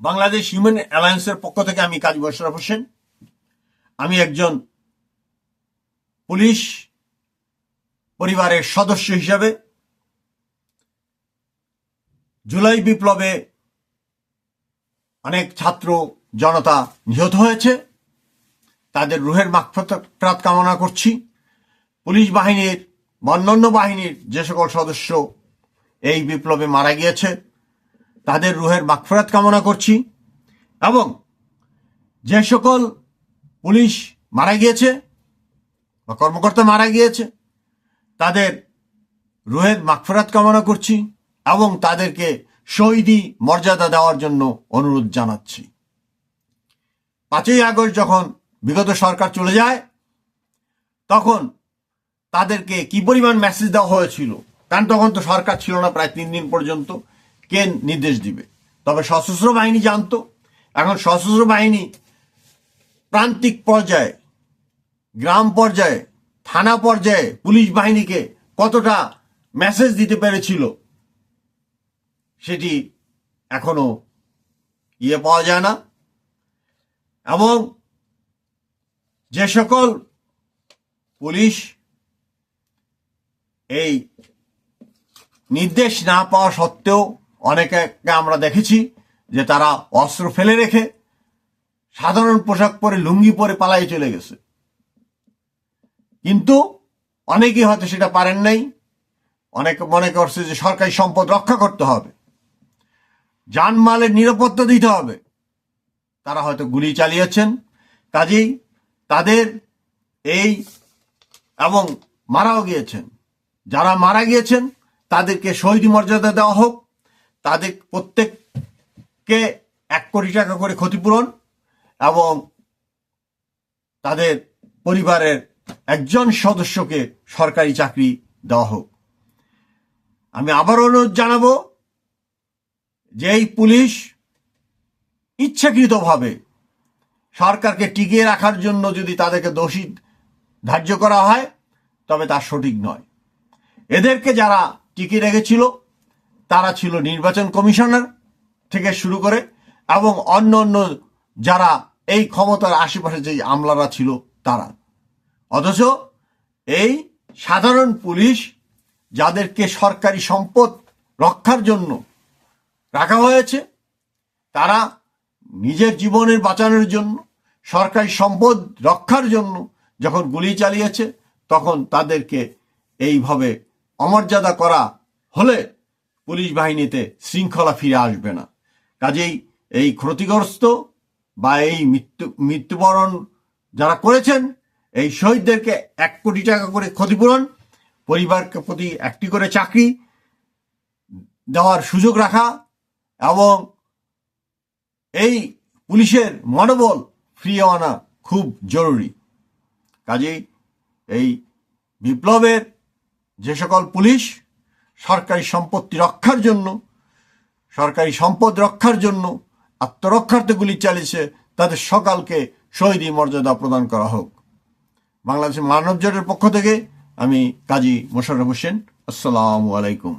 Bangladesh human অ্যালায়েন্সের পক্ষ থেকে আমি কাজী বশরফ হোসেন। আমি একজন পুলিশ পরিবারের সদস্য হিসাবে জুলাই বিপ্লবে অনেক ছাত্র জনতা নিহত হয়েছে। তাদের রুহের মাগফিরাত কামনা করছি। পুলিশ বাহিনীর বা অন্যান্য বাহিনীর যে সকল সদস্য এই বিপ্লবে মারা গিয়েছে। তাদের রুহের মাগফিরাত কামনা করছি এবং যে সকল পুলিশ মারা গিয়েছে বা কর্মকর্তা মারা গিয়েছে, তাদের রুহের মাগফিরাত কামনা করছি এবং তাদেরকে শহীদি মর্যাদা দেওয়ার জন্য অনুরোধ জানাচ্ছি। পাঁচই আগস্ট যখন বিগত সরকার চলে যায়, তখন তাদেরকে কি পরিমাণ মেসেজ দেওয়া হয়েছিল? কারণ তখন তো সরকার ছিল না প্রায় তিন দিন পর্যন্ত। কে নির্দেশ দিবে? তবে সশস্ত্র বাহিনী জানতো। এখন সশস্ত্র বাহিনী প্রান্তিক পর্যায়ে, গ্রাম পর্যায়ে, থানা পর্যায়ে পুলিশ বাহিনীকে কতটা মেসেজ দিতে পেরেছিল সেটি এখনও ইয়ে পাওয়া যায় না। এবং যে সকল পুলিশ এই নির্দেশ না পাওয়া সত্ত্বেও অনেকে আমরা দেখেছি যে তারা অস্ত্র ফেলে রেখে সাধারণ পোশাক পরে, লুঙ্গি পরে পালাই চলে গেছে। কিন্তু অনেকেই হয়তো সেটা পারেন নাই। অনেকে মনে করছে যে সরকারি সম্পদ রক্ষা করতে হবে। যানমালের নিরাপত্তা দিতে হবে। তারা হয়তো গুলি চালিয়েছেন। কাজেই তাদের এই এবং মারাও গিয়েছেন। যারা মারা গিয়েছেন তাদেরকে শহীদ মর্যাদা দেওয়া হোক, তাদের প্রত্যেককে এক কোটি টাকা করে ক্ষতিপূরণ এবং তাদের পরিবারের একজন সদস্যকে সরকারি চাকরি দেওয়া হোক। আমি আবার অনুরোধ জানাব যে এই পুলিশ ইচ্ছাকৃতভাবে সরকারকে টিকিয়ে রাখার জন্য যদি তাদেরকে দোষী ধার্য করা হয়, তবে তা সঠিক নয়। এদেরকে যারা টিকিয়ে রেখেছিল? তারা ছিল নির্বাচন কমিশনার থেকে শুরু করে এবং অন্য অন্য যারা এই ক্ষমতার আশেপাশে যে আমলারা ছিল তারা। অথচ এই সাধারণ পুলিশ যাদেরকে সরকারি সম্পদ রক্ষার জন্য রাখা হয়েছে, তারা নিজের জীবনের বাঁচানোর জন্য, সরকারি সম্পদ রক্ষার জন্য যখন গুলি চালিয়েছে, তখন তাদেরকে এইভাবে অমর্যাদা করা হলে পুলিশ বাহিনীতে শৃঙ্খলা ফিরে আসবে না। কাজেই এই ক্ষতিগ্রস্ত বা এই মৃত্যু, মৃত্যুবরণ যারা করেছেন, এই শহীদদেরকে এক কোটি টাকা করে ক্ষতিপূরণ, পরিবারকে প্রতি একটি করে চাকরি দেওয়ার সুযোগ রাখা এবং এই পুলিশের মনোবল ফিরিয়ে আনা খুব জরুরি। কাজেই এই বিপ্লবের যে সকল পুলিশ সরকারি সম্পত্তি রক্ষার জন্য, সরকারি সম্পদ রক্ষার জন্য আত্মরক্ষার্থে গুলি চালিয়েছে, তাদের সকালকে শহীদী মর্যাদা প্রদান করা হোক। বাংলাদেশের মানব জোটের পক্ষ থেকে আমি কাজী মোশাররফ হোসেন, আসসালামু আলাইকুম।